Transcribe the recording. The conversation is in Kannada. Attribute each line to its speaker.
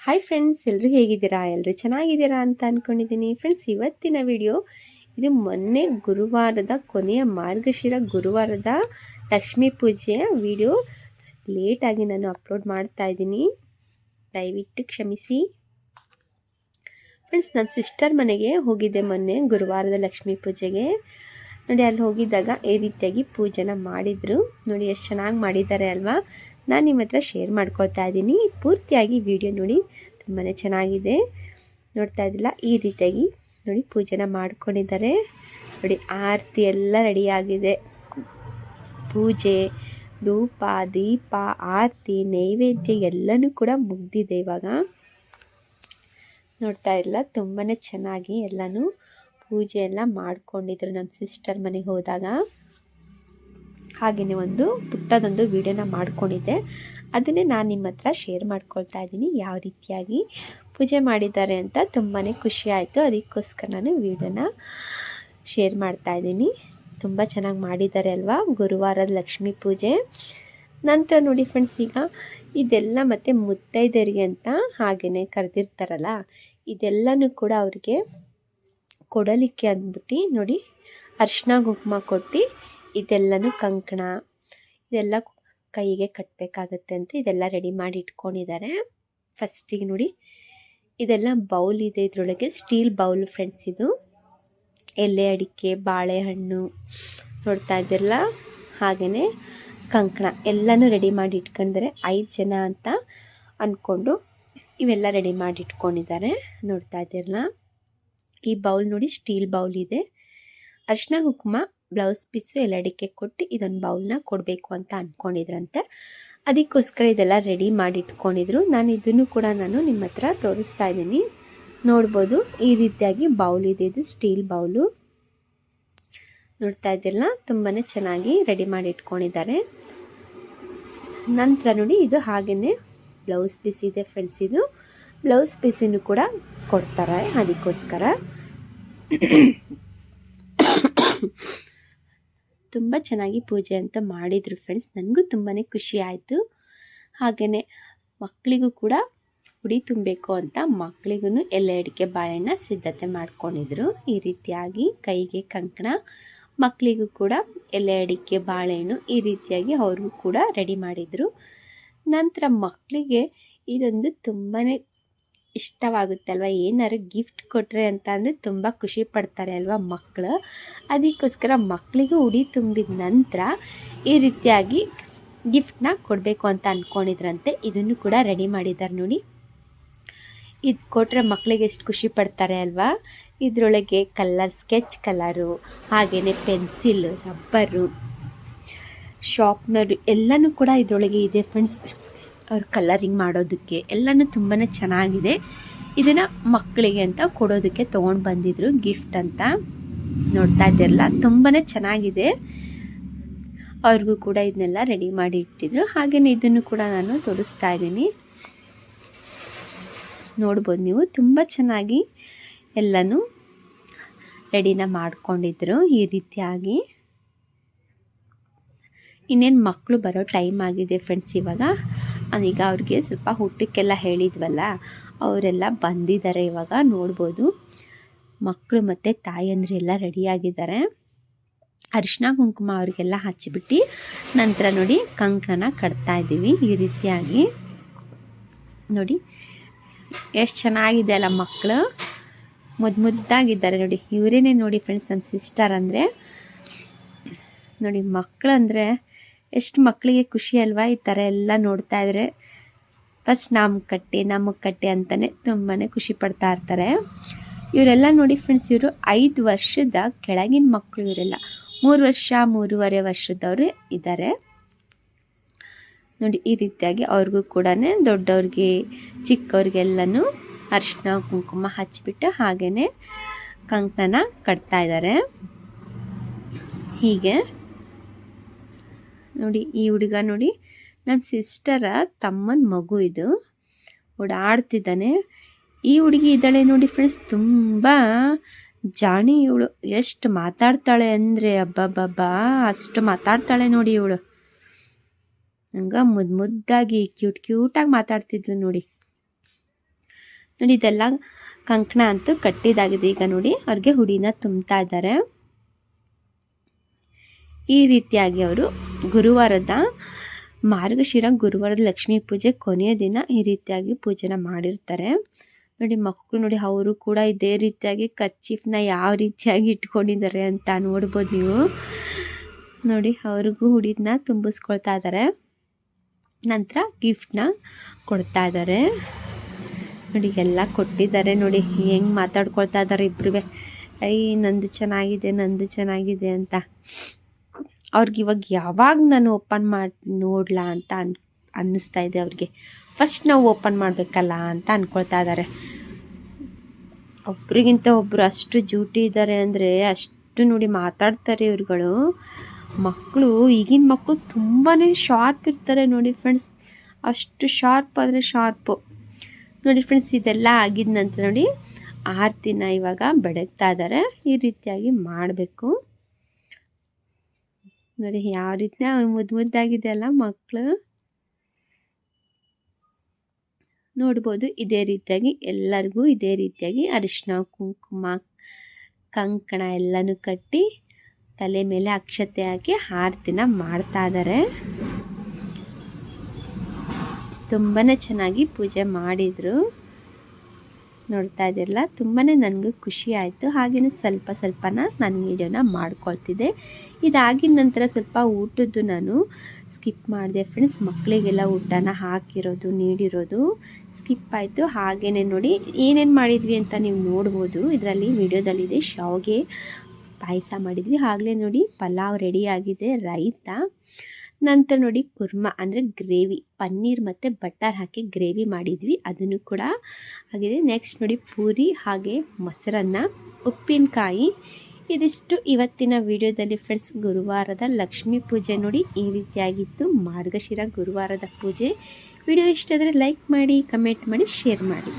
Speaker 1: ಹಾಯ್ ಫ್ರೆಂಡ್ಸ್ ಎಲ್ಲರೂ ಹೇಗಿದ್ದೀರಾ? ಎಲ್ಲರೂ ಚೆನ್ನಾಗಿದ್ದೀರಾ ಅಂತ ಅಂದ್ಕೊಂಡಿದ್ದೀನಿ ಫ್ರೆಂಡ್ಸ್ ಇವತ್ತಿನ ವಿಡಿಯೋ ಇದು ಮೊನ್ನೆ ಗುರುವಾರದ ಕೊನೆಯ ಮಾರ್ಗಶಿರ ಗುರುವಾರದ ಲಕ್ಷ್ಮೀ ಪೂಜೆಯ ವಿಡಿಯೋ ಲೇಟಾಗಿ ನಾನು ಅಪ್ಲೋಡ್ ಮಾಡ್ತಾ ಇದ್ದೀನಿ. ದಯವಿಟ್ಟು ಕ್ಷಮಿಸಿ. ಫ್ರೆಂಡ್ಸ್ ನನ್ನ ಸಿಸ್ಟರ್ ಮನೆಗೆ ಹೋಗಿದ್ದೆ ಮೊನ್ನೆ ಗುರುವಾರದ ಲಕ್ಷ್ಮೀ ಪೂಜೆಗೆ. ನೋಡಿ, ಅಲ್ಲಿ ಹೋಗಿದ್ದಾಗ ಈ ರೀತಿಯಾಗಿ ಪೂಜೆನ ಮಾಡಿದರು. ನೋಡಿ, ಎಷ್ಟು ಚೆನ್ನಾಗಿ ಮಾಡಿದ್ದಾರೆ ಅಲ್ವಾ? ನಾನು ನಿಮ್ಮ ಹತ್ರ ಶೇರ್ ಮಾಡ್ಕೊಳ್ತಾ ಇದ್ದೀನಿ. ಪೂರ್ತಿಯಾಗಿ ವಿಡಿಯೋ ನೋಡಿ ತುಂಬಾ ಚೆನ್ನಾಗಿದೆ. ನೋಡ್ತಾ ಇದ್ದಿಲ್ಲ? ಈ ರೀತಿಯಾಗಿ ನೋಡಿ ಪೂಜೆನ ಮಾಡ್ಕೊಂಡಿದ್ದಾರೆ. ನೋಡಿ, ಆರತಿ ಎಲ್ಲ ರೆಡಿಯಾಗಿದೆ ಪೂಜೆ, ಧೂಪ, ದೀಪ, ಆರತಿ, ನೈವೇದ್ಯ ಎಲ್ಲನೂ ಕೂಡ ಮುಗ್ದಿದೆ ಇವಾಗ. ನೋಡ್ತಾ ಇಲ್ಲ ತುಂಬಾ ಚೆನ್ನಾಗಿ ಎಲ್ಲನೂ ಪೂಜೆ ಎಲ್ಲ ಮಾಡ್ಕೊಂಡಿದ್ರು ನಮ್ಮ ಸಿಸ್ಟರ್ ಮನೆಗೆ ಹೋದಾಗ. ಹಾಗೆಯೇ ಒಂದು ಪುಟ್ಟದೊಂದು ವಿಡಿಯೋನ ಮಾಡ್ಕೊಂಡಿದ್ದೆ. ಅದನ್ನೇ ನಾನು ನಿಮ್ಮ ಹತ್ರ ಶೇರ್ ಮಾಡ್ಕೊಳ್ತಾ ಇದ್ದೀನಿ. ಯಾವ ರೀತಿಯಾಗಿ ಪೂಜೆ ಮಾಡಿದ್ದಾರೆ ಅಂತ ತುಂಬಾ ಖುಷಿ ಆಯಿತು. ಅದಕ್ಕೋಸ್ಕರ ನಾನು ವಿಡಿಯೋನ ಶೇರ್ ಮಾಡ್ತಾ ಇದ್ದೀನಿ. ತುಂಬ ಚೆನ್ನಾಗಿ ಮಾಡಿದ್ದಾರೆ ಅಲ್ವಾ? ಗುರುವಾರದ ಲಕ್ಷ್ಮೀ ಪೂಜೆ. ನಂತರ ನೋಡಿ ಫ್ರೆಂಡ್ಸ್ ಈಗ ಇದೆಲ್ಲ ಮತ್ತು ಮುತ್ತೈದೆಯರಿಗೆ ಅಂತ ಹಾಗೆಯೇ ಕರೆದಿರ್ತಾರಲ್ಲ, ಇದೆಲ್ಲನೂ ಕೂಡ ಅವ್ರಿಗೆ ಕೊಡಲಿಕ್ಕೆ ಅಂದ್ಬಿಟ್ಟು ನೋಡಿ ಅರ್ಶಿನ ಕುಂಕುಮ ಕೊಟ್ಟು ಇದೆಲ್ಲನೂ ಕಂಕಣ. ಇದೆಲ್ಲ ಕೈಗೆ ಕಟ್ಟಬೇಕಾಗತ್ತೆ ಅಂತ ಇದೆಲ್ಲ ರೆಡಿ ಮಾಡಿ ಇಟ್ಕೊಂಡಿದ್ದಾರೆ. ಫಸ್ಟಿಗೆ ನೋಡಿ, ಇದೆಲ್ಲ ಬೌಲ್ ಇದೆ ಇದರೊಳಗೆ ಸ್ಟೀಲ್ ಬೌಲ್ ಫ್ರೆಂಡ್ಸ್ ಇದು. ಎಲೆ ಅಡಿಕೆ, ಬಾಳೆಹಣ್ಣು, ನೋಡ್ತಾ ಇದ್ದಿರಲ್ಲ? ಹಾಗೆಯೇ ಕಂಕಣ. ಎಲ್ಲನೂ ರೆಡಿ ಮಾಡಿ ಇಟ್ಕೊಂಡಿದ್ದಾರೆ. ಐದು ಜನ ಅಂತ ಅಂದ್ಕೊಂಡು ಇವೆಲ್ಲ ರೆಡಿ ಮಾಡಿ ಇಟ್ಕೊಂಡಿದ್ದಾರೆ. ನೋಡ್ತಾ ಇದ್ದಿರಲ್ಲ? ಈ ಬೌಲ್ ನೋಡಿ ಸ್ಟೀಲ್ ಬೌಲ್ ಇದೆ. ಅರ್ಶಿನ ಕುಂಕುಮ ಬ್ಲೌಸ್ ಪೀಸು ಎಲ್ಲಡಿಕೆ ಕೊಟ್ಟು ಇದೊಂದು ಬೌಲ್ನ ಕೊಡಬೇಕು ಅಂತ ಅಂದ್ಕೊಂಡಿದ್ರಂತೆ ಅದಕ್ಕೋಸ್ಕರ ಇದೆಲ್ಲ ರೆಡಿ ಮಾಡಿ ಇಟ್ಕೊಂಡಿದ್ರು ನಾನು ಇದನ್ನು ಕೂಡ ನಾನು ನಿಮ್ಮ ಹತ್ರ ತೋರಿಸ್ತಾ ಇದ್ದೀನಿ. ನೋಡ್ಬೋದು ಈ ರೀತಿಯಾಗಿ ಬೌಲ್ ಇದೆ. ಇದು ಸ್ಟೀಲ್ ಬೌಲು. ನೋಡ್ತಾ ಇದ್ದಿಲ್ಲ ತುಂಬಾ ಚೆನ್ನಾಗಿ ರೆಡಿ ಮಾಡಿ ಇಟ್ಕೊಂಡಿದ್ದಾರೆ ನಂತರ ನೋಡಿ ಇದು ಹಾಗೆಯೇ ಬ್ಲೌಸ್ ಪೀಸ್ ಇದೆ ಫ್ರೆಂಡ್ಸ್ ಇದು. ಬ್ಲೌಸ್ ಪೀಸನ್ನು ಕೂಡ ಕೊಡ್ತಾರೆ ಅದಕ್ಕೋಸ್ಕರ. ತುಂಬ ಚೆನ್ನಾಗಿ ಪೂಜೆ ಅಂತ ಮಾಡಿದರು ಫ್ರೆಂಡ್ಸ್ ನನಗೂ ತುಂಬಾ ಖುಷಿ ಆಯಿತು. ಹಾಗೆಯೇ ಮಕ್ಕಳಿಗೂ ಕೂಡ ಉಡಿ ತುಂಬಬೇಕು ಅಂತ ಮಕ್ಕಳಿಗೂ ಎಲೆ ಅಡಿಕೆ ಬಾಳೆಹಣ್ಣ ಸಿದ್ಧತೆ ಮಾಡ್ಕೊಂಡಿದ್ರು. ಈ ರೀತಿಯಾಗಿ ಕೈಗೆ ಕಂಕಣ ಮಕ್ಕಳಿಗೂ ಕೂಡ ಎಲೆ ಅಡಿಕೆ ಬಾಳೆಹಣ್ಣು ಈ ರೀತಿಯಾಗಿ ಅವ್ರಿಗೂ ಕೂಡ ರೆಡಿ ಮಾಡಿದರು. ನಂತರ ಮಕ್ಕಳಿಗೆ ಇದೊಂದು ತುಂಬಾ ಇಷ್ಟವಾಗುತ್ತೆ ಅಲ್ವಾ ಏನಾದ್ರು ಗಿಫ್ಟ್ ಕೊಟ್ಟರೆ ಅಂತ ಅಂದರೆ ತುಂಬ ಖುಷಿ ಪಡ್ತಾರೆ ಅಲ್ವಾ ಮಕ್ಕಳು ಅದಕ್ಕೋಸ್ಕರ ಮಕ್ಕಳಿಗೂ ಉಡಿ ತುಂಬಿದ ನಂತರ ಈ ರೀತಿಯಾಗಿ ಗಿಫ್ಟ್ನ ಕೊಡಬೇಕು ಅಂತ ಅಂದ್ಕೊಂಡಿದ್ರಂತೆ ಇದನ್ನು ಕೂಡ ರೆಡಿ ಮಾಡಿದ್ದಾರೆ ನೋಡಿ. ಇದು ಕೊಟ್ಟರೆ ಮಕ್ಕಳಿಗೆ ಎಷ್ಟು ಖುಷಿ ಪಡ್ತಾರೆ ಅಲ್ವಾ? ಇದರೊಳಗೆ ಕಲರ್ ಸ್ಕೆಚ್ ಕಲರು ಹಾಗೆಯೇ ಪೆನ್ಸಿಲ್ ರಬ್ಬರು ಶಾರ್ಪ್ನರು ಎಲ್ಲನೂ ಕೂಡ ಇದರೊಳಗೆ ಇದೆ ಫ್ರೆಂಡ್ಸ್ ಅವ್ರು ಕಲರಿಂಗ್ ಮಾಡೋದಕ್ಕೆ ಎಲ್ಲನೂ ತುಂಬಾ ಚೆನ್ನಾಗಿದೆ. ಇದನ್ನು ಮಕ್ಕಳಿಗೆ ಅಂತ ಕೊಡೋದಕ್ಕೆ ತೊಗೊಂಡು ಬಂದಿದ್ರು ಗಿಫ್ಟ್ ಅಂತ. ನೋಡ್ತಾ ಇದ್ದಿರಲ್ಲ ತುಂಬಾ ಚೆನ್ನಾಗಿದೆ. ಅವ್ರಿಗೂ ಕೂಡ ಇದನ್ನೆಲ್ಲ ರೆಡಿ ಮಾಡಿ ಇಟ್ಟಿದ್ರು. ಹಾಗೆಯೇ ಇದನ್ನು ಕೂಡ ನಾನು ತೋರಿಸ್ತಾ ಇದ್ದೀನಿ. ನೋಡ್ಬೋದು ನೀವು, ತುಂಬ ಚೆನ್ನಾಗಿ ಎಲ್ಲನೂ ರೆಡಿನ ಮಾಡ್ಕೊಂಡಿದ್ರು ಈ ರೀತಿಯಾಗಿ. ಇನ್ನೇನು ಮಕ್ಕಳು ಬರೋ ಟೈಮ್ ಆಗಿದೆ ಫ್ರೆಂಡ್ಸ್ ಇವಾಗ. ಈಗ ಅವ್ರಿಗೆ ಸ್ವಲ್ಪ ಹುಟ್ಟಕ್ಕೆಲ್ಲ ಹೇಳಿದ್ವಲ್ಲ, ಅವರೆಲ್ಲ ಬಂದಿದ್ದಾರೆ ಇವಾಗ, ನೋಡ್ಬೋದು. ಮಕ್ಕಳು ಮತ್ತು ತಾಯಿಯಂದ್ರೆ ಎಲ್ಲ ರೆಡಿಯಾಗಿದ್ದಾರೆ. ಅರಿಶಿನ ಕುಂಕುಮ ಅವ್ರಿಗೆಲ್ಲ ಹಚ್ಚಿಬಿಟ್ಟು ನಂತರ ನೋಡಿ ಕಂಕಣನ ಕಟ್ತಾ ಇದ್ದೀವಿ ಈ ರೀತಿಯಾಗಿ. ನೋಡಿ, ಎಷ್ಟು ಚೆನ್ನಾಗಿದೆ ಅಲ್ಲ ಮಕ್ಕಳು ಮುದ್ದು ಮುದ್ದಾಗಿದ್ದಾರೆ ನೋಡಿ, ಇವರೇನೆ ನೋಡಿ ಫ್ರೆಂಡ್ಸ್ ನಮ್ಮ ಸಿಸ್ಟರ್ ಅಂದರೆ. ನೋಡಿ ಮಕ್ಕಳಂದರೆ ಎಷ್ಟು ಮಕ್ಕಳಿಗೆ ಖುಷಿ ಅಲ್ವಾ ಈ ಥರ ಎಲ್ಲ ನೋಡ್ತಾ ಇದ್ರೆ? ಫಸ್ಟ್ ನಮ್ಮ ಕಟ್ಟೆ, ನಮಗೆ ಕಟ್ಟೆ ಅಂತಲೇ ತುಂಬಾ ಖುಷಿ ಪಡ್ತಾ ಇರ್ತಾರೆ. ಇವರೆಲ್ಲ ನೋಡಿ ಫ್ರೆಂಡ್ಸ್ ಇವರು ಐದು ವರ್ಷದ ಕೆಳಗಿನ ಮಕ್ಕಳು ಇವರೆಲ್ಲ. ಮೂರು ವರ್ಷ, ಮೂರುವರೆ ವರ್ಷದವರು ಇದ್ದಾರೆ ನೋಡಿ, ಈ ರೀತಿಯಾಗಿ ಅವ್ರಿಗೂ ಕೂಡ ದೊಡ್ಡವ್ರಿಗೆ, ಚಿಕ್ಕವ್ರಿಗೆಲ್ಲನೂ ಅರಿಶಿನ ಕುಂಕುಮ ಹಚ್ಚಿಬಿಟ್ಟು ಹಾಗೆಯೇ ಕಂಕಣನ ಕಟ್ತಾ ಇದ್ದಾರೆ ಹೀಗೆ. ನೋಡಿ, ಈ ಹುಡುಗ ನೋಡಿ ನಮ್ಮ ಸಿಸ್ಟರ ತಮ್ಮನ ಮಗು ಇದು. ಓಡಾಡ್ತಿದ್ದಾನೆ. ಈ ಹುಡುಗಿ ಇದ್ದಾಳೆ ನೋಡಿ ಫ್ರೆಂಡ್ಸ್ ತುಂಬ ಜಾಣಿ ಇವಳು. ಎಷ್ಟು ಮಾತಾಡ್ತಾಳೆ ಅಂದರೆ, ಅಬ್ಬಬ್ಬಬ್ಬಾ, ಅಷ್ಟು ಮಾತಾಡ್ತಾಳೆ ನೋಡಿ ಇವಳು. ಹಂಗ ಮುದ್ದು ಮುದ್ದಾಗಿ ಕ್ಯೂಟ್ ಕ್ಯೂಟಾಗಿ ಮಾತಾಡ್ತಿದ್ಲು ನೋಡಿ. ನೋಡಿ, ಇದೆಲ್ಲ ಕಂಕಣ ಅಂತೂ ಕಟ್ಟಿದಾಗಿದೆ. ಈಗ ನೋಡಿ, ಅವ್ರಿಗೆ ಹುಡಿನ ತುಂಬ್ತಾ ಇದ್ದಾರೆ. ಈ ರೀತಿಯಾಗಿ ಅವರು ಗುರುವಾರದ ಮಾರ್ಗಶಿರ ಗುರುವಾರದ ಲಕ್ಷ್ಮೀ ಪೂಜೆ ಕೊನೆಯ ದಿನ ಈ ರೀತಿಯಾಗಿ ಪೂಜೆನ ಮಾಡಿರ್ತಾರೆ. ನೋಡಿ ಮಕ್ಕಳು ನೋಡಿ ಅವರು ಕೂಡ ಇದೇ ರೀತಿಯಾಗಿ ಕರ್ಚೀಫ್ನ ಯಾವ ರೀತಿಯಾಗಿ ಇಟ್ಕೊಂಡಿದ್ದಾರೆ ಅಂತ ನೋಡ್ಬೋದು ನೀವು. ನೋಡಿ ಅವ್ರಿಗೂ ಹುಡಿದನ್ನ ತುಂಬಿಸ್ಕೊಳ್ತಾ ಇದ್ದಾರೆ. ನಂತರ ಗಿಫ್ಟ್ನ ಕೊಡ್ತಾ ಇದ್ದಾರೆ. ನೋಡಿ ಎಲ್ಲ ಕೊಟ್ಟಿದ್ದಾರೆ ನೋಡಿ ಹೆಂಗೆ ಮಾತಾಡ್ಕೊಳ್ತಾ ಇದ್ದಾರೆ ಇಬ್ಬರೂ ಐ ನಂದು ಚೆನ್ನಾಗಿದೆ ನಂದು ಚೆನ್ನಾಗಿದೆ ಅಂತ. ಅವ್ರಿಗೆ ಇವಾಗ ಯಾವಾಗ ನಾನು ಓಪನ್ ಮಾಡಿ, ನೋಡಲಾ ಅಂತ ಅನ್, ಅನ್ನಿಸ್ತಾ ಇದೆ ಅವ್ರಿಗೆ. ಫಸ್ಟ್ ನಾವು ಓಪನ್ ಮಾಡಬೇಕಲ್ಲ ಅಂತ ಅಂದ್ಕೊಳ್ತಾ ಇದ್ದಾರೆ ಒಬ್ರಿಗಿಂತ ಒಬ್ಬರು ಅಷ್ಟು ಜೂಟಿ ಇದ್ದಾರೆ ಅಂದರೆ ಅಷ್ಟು ನೋಡಿ ಮಾತಾಡ್ತಾರೆ ಇವ್ರುಗಳು. ಮಕ್ಕಳು ಈಗಿನ ಮಕ್ಕಳು ತುಂಬಾ ಶಾರ್ಪ್ ಇರ್ತಾರೆ ನೋಡಿ ಫ್ರೆಂಡ್ಸ್ ಅಷ್ಟು ಶಾರ್ಪ್ ಅಂದರೆ ಶಾರ್ಪು ನೋಡಿ ಫ್ರೆಂಡ್ಸ್ ಇದೆಲ್ಲ ಆಗಿದ ನಂತರ ನೋಡಿ ಆರ್ತಿನ ಇವಾಗ ಬೆಳಗ್ತಾ ಇದ್ದಾರೆ ಈ ರೀತಿಯಾಗಿ ಮಾಡಬೇಕು. ನೋಡಿ ಯಾವ ರೀತಿ ಮುದ್ದು ಮುದ್ದಾಗಿದೆ ಅಲ್ಲ ಮಕ್ಕಳು ನೋಡ್ಬೋದು ಇದೇ ರೀತಿಯಾಗಿ ಎಲ್ಲರಿಗೂ ಇದೇ ರೀತಿಯಾಗಿ ಅರಿಶಿನ ಕುಂಕುಮ, ಕಂಕಣ ಎಲ್ಲನೂ ಕಟ್ಟಿ ತಲೆ ಮೇಲೆ ಅಕ್ಷತೆ ಹಾಕಿ ಆರತಿನ ಮಾಡ್ತಾ ಇದ್ದಾರೆ ತುಂಬಾ ಚೆನ್ನಾಗಿ ಪೂಜೆ ಮಾಡಿದರು. ನೋಡ್ತಾ ಇದ್ದಿರಲ್ಲ? ತುಂಬಾ ನನಗೂ ಖುಷಿ ಆಯಿತು. ಹಾಗೆಯೇ ಸ್ವಲ್ಪ ಸ್ವಲ್ಪನ ನಾನು ವೀಡಿಯೋನ ಮಾಡ್ಕೊಳ್ತಿದ್ದೆ. ಇದಾಗಿದ ನಂತರ ಸ್ವಲ್ಪ ಊಟದ್ದು ನಾನು ಸ್ಕಿಪ್ ಮಾಡಿದೆ ಫ್ರೆಂಡ್ಸ್ ಮಕ್ಕಳಿಗೆಲ್ಲ ಊಟನ ಹಾಕಿರೋದು, ನೀಡಿರೋದು ಸ್ಕಿಪ್ ಆಯಿತು. ಹಾಗೆಯೇ ನೋಡಿ ಏನೇನು ಮಾಡಿದ್ವಿ ಅಂತ ನೀವು ನೋಡ್ಬೋದು. ಇದರಲ್ಲಿ ವಿಡಿಯೋದಲ್ಲಿದೆ ಶಾವ್ಗೆ ಪಾಯಸ ಮಾಡಿದ್ವಿ. ಆಗಲೇ ನೋಡಿ ಪಲಾವ್ ರೆಡಿಯಾಗಿದೆ ರೈತ. ನಂತರ ನೋಡಿ ಕುರ್ಮಾ ಅಂದರೆ ಗ್ರೇವಿ. ಪನ್ನೀರ್ ಮತ್ತು ಬಟರ್ ಹಾಕಿ ಗ್ರೇವಿ ಮಾಡಿದ್ವಿ. ಅದನ್ನು ಕೂಡ ಹಾಗಿದೆ ನೆಕ್ಸ್ಟ್ ನೋಡಿ ಪೂರಿ ಹಾಗೆ ಮೊಸರನ್ನ, ಉಪ್ಪಿನಕಾಯಿ. ಇದಿಷ್ಟು ಇವತ್ತಿನ ವಿಡಿಯೋದಲ್ಲಿ ಫ್ರೆಂಡ್ಸ್ ಗುರುವಾರದ ಲಕ್ಷ್ಮೀ ಪೂಜೆ ನೋಡಿ ಈ ರೀತಿಯಾಗಿತ್ತು. ಮಾರ್ಗಶಿರ ಗುರುವಾರದ ಪೂಜೆ. ವಿಡಿಯೋ ಇಷ್ಟ ಆದರೆ ಲೈಕ್ ಮಾಡಿ ಕಮೆಂಟ್ ಮಾಡಿ ಶೇರ್ ಮಾಡಿ.